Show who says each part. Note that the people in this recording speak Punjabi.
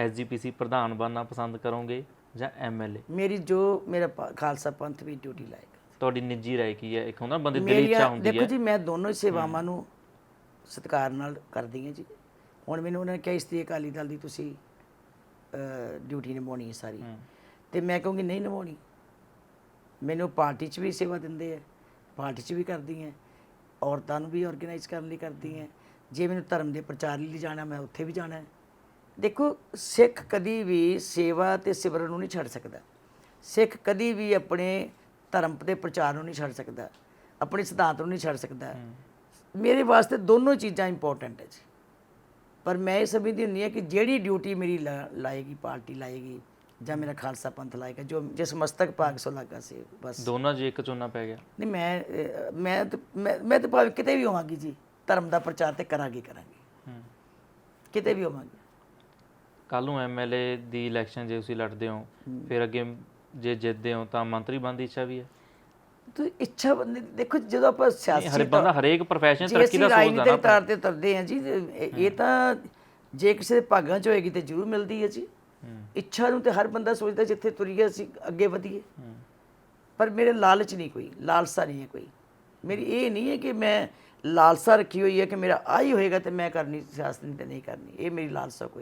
Speaker 1: ਐਸਜੀਪੀਸੀ ਪ੍ਰਧਾਨ ਬਣਨਾ ਪਸੰਦ ਕਰੋਗੇ ਜਾਂ ਐਮਐਲਏ
Speaker 2: ਮੇਰੀ ਜੋ ਮੇਰਾ ਪ- ਖਾਲਸਾ ਪੰਥ ਵੀ ਡਿਊਟੀ ਲਾਏਗਾ
Speaker 1: ਤੁਹਾਡੀ ਨਿੱਜੀ ਰਾਏ ਕੀ ਹੈ? ਇੱਕ ਹੁੰਦਾ ਬੰਦੇ ਦੀ ਦਿਲੀ ਇੱਛਾ
Speaker 2: ਮੇਰੀਆਂ
Speaker 1: ਹੁੰਦੀ
Speaker 2: ਦੇਖੋ
Speaker 1: ਹੈ।
Speaker 2: ਜੀ ਮੈਂ ਦੋਨੋਂ ਹੀ। ਸੇਵਾਵਾਂ ਨੂੰ ਸਤਿਕਾਰ ਨਾਲ ਕਰਦੀ ਹਾਂ ਜੀ। ਹੁਣ ਮੈਨੂੰ ਉਹਨਾਂ ਨੇ ਕਿਹਾ ਇਸਤਰੀ ਅਕਾਲੀ ਦਲ ਦੀ ਤੁਸੀਂ ਡਿਊਟੀ ਨਿਭਾਉਣੀ ਹੈ ਸਾਰੀ। ਤੇ ਮੈਂ ਕਹੂੰਗੀ ਨਹੀਂ ਨਿਭਾਉਣੀ। ਮੈਨੂੰ ਪਾਰਟੀ 'ਚ ਵੀ ਸੇਵਾ ਦਿੰਦੇ ਆ ਪਾਰਟੀ 'ਚ ਵੀ ਕਰਦੀ ਹਾਂ ਔਰਤਾਂ ਨੂੰ ਵੀ ਆਰਗੇਨਾਈਜ਼ ਕਰਨ ਲਈ ਕਰਦੀ ਹਾਂ ਜੇ ਮੈਨੂੰ ਧਰਮ ਦੇ ਪ੍ਰਚਾਰ ਲਈ ਜਾਣਾ ਮੈਂ ਉੱਥੇ ਵੀ ਜਾਣਾ। ਹੈ ਦੇਖੋ ਸਿੱਖ ਕਦੀ ਵੀ ਸੇਵਾ ਤੇ ਸਿਮਰਨ ਨੂੰ ਨਹੀਂ ਛੱਡ ਸਕਦਾ। ਸਿੱਖ ਕਦੀ ਵੀ ਆਪਣੇ ਧਰਮ ਦੇ ਪ੍ਰਚਾਰ ਨੂੰ ਨਹੀਂ ਛੱਡ ਸਕਦਾ। ਆਪਣੇ ਸਿਧਾਂਤ ਨੂੰ ਨਹੀਂ ਛੱਡ ਸਕਦਾ। ਮੇਰੇ ਵਾਸਤੇ ਦੋਨੋਂ ਚੀਜ਼ਾਂ ਇੰਪੋਰਟੈਂਟ ਹੈ ਜੀ। ਪਰ ਮੈਂ ਇਹ ਸਮਝਦੀ ਹੁੰਦੀ ਹਾਂ ਕਿ ਜਿਹੜੀ ਡਿਊਟੀ ਮੇਰੀ ਲਾਏਗੀ ਪਾਰਟੀ ਲਾਏਗੀ ਜਾਂ ਮੇਰਾ ਖਾਲਸਾ ਪੰਥ ਲਾਏਗਾ ਜੋ ਜਿਸ ਮਸਤਕ ਭਾਗ ਸੋ ਲੱਗਾ ਸੀ ਬਸ।
Speaker 1: ਦੋਨਾਂ 'ਚ ਇੱਕ ਚੁਣਨਾ ਪੈ ਗਿਆ।
Speaker 2: ਨਹੀਂ ਮੈਂ ਮੈਂ ਤਾਂ- ਮੈਂ ਮੈਂ ਤਾਂ ਭਾਵੇਂ ਕਿਤੇ ਵੀ ਹੋਵਾਂਗੀ ਜੀ ਧਰਮ ਦਾ ਪ੍ਰਚਾਰ ਤੇ ਕਰਾਂਗੇ ਕਰਾਂਗੇ। ਕਿਤੇ ਵੀ ਹੋਵਾਂਗੇ।
Speaker 1: ਕੱਲ ਨੂੰ ਐਮਐਲਏ ਦੀ ਇਲੈਕਸ਼ਨ ਜੇ ਤੁਸੀਂ ਲੜਦੇ ਹੋ ਫਿਰ ਅੱਗੇ ਜੇ ਜਿੱਤਦੇ ਹੋ ਤਾਂ ਮੰਤਰੀ ਬਣਨ ਦੀ ਇੱਛਾ ਵੀ ਹੈ?
Speaker 2: ਤੁਸੀਂ ਇੱਛਾ ਬੰਦੇ ਦੀ- ਦੇਖੋ ਜਦੋਂ ਆਪਾਂ ਸਿਆਸੀ
Speaker 1: ਹਰ ਬੰਦਾ ਹਰੇਕ ਪ੍ਰੋਫੈਸ਼ਨ ਤਰੱਕੀ ਦਾ ਸੋਚਦਾ ਨਾ
Speaker 2: ਤੌਰ ਤੇ ਤਰਦੇ ਹਾਂ ਜੀ ਇਹ ਤਾਂ ਜੇ ਕਿਸੇ ਦੇ ਭਾਗਾਂ 'ਚ ਹੋਏਗੀ ਤੇ ਜ਼ਰੂਰ ਮਿਲਦੀ ਹੈ ਜੀ।
Speaker 1: ਹੂੰ।
Speaker 2: ਇੱਛਾ ਨੂੰ ਤੇ ਹਰ ਬੰਦਾ ਸੋਚਦਾ ਜਿੱਥੇ ਤੁਰੀਏ ਅਸੀਂ ਅੱਗੇ ਵਧੀਏ।
Speaker 1: ਹੂੰ।
Speaker 2: ਪਰ ਮੇਰੇ ਲਾਲਚ ਨਹੀਂ ਕੋਈ ਲਾਲਸਾ ਨਹੀਂ ਹੈ ਕੋਈ। ਮੇਰੀ ਇਹ ਨਹੀਂ ਹੈ ਕਿ ਮੈਂ ਲਾਲਸਾ ਰੱਖੀ ਹੋਈ ਹੈ ਕਿ ਮੇਰਾ ਆਹੀ ਹੋਏਗਾ ਤੇ ਮੈਂ ਕਰਨੀ ਸਿਆਸਤ ਨਹੀਂ ਤੇ ਨਹੀਂ ਕਰਨੀ। ਇਹ ਮੇਰੀ ਲਾਲਸਾ ਕੋਈ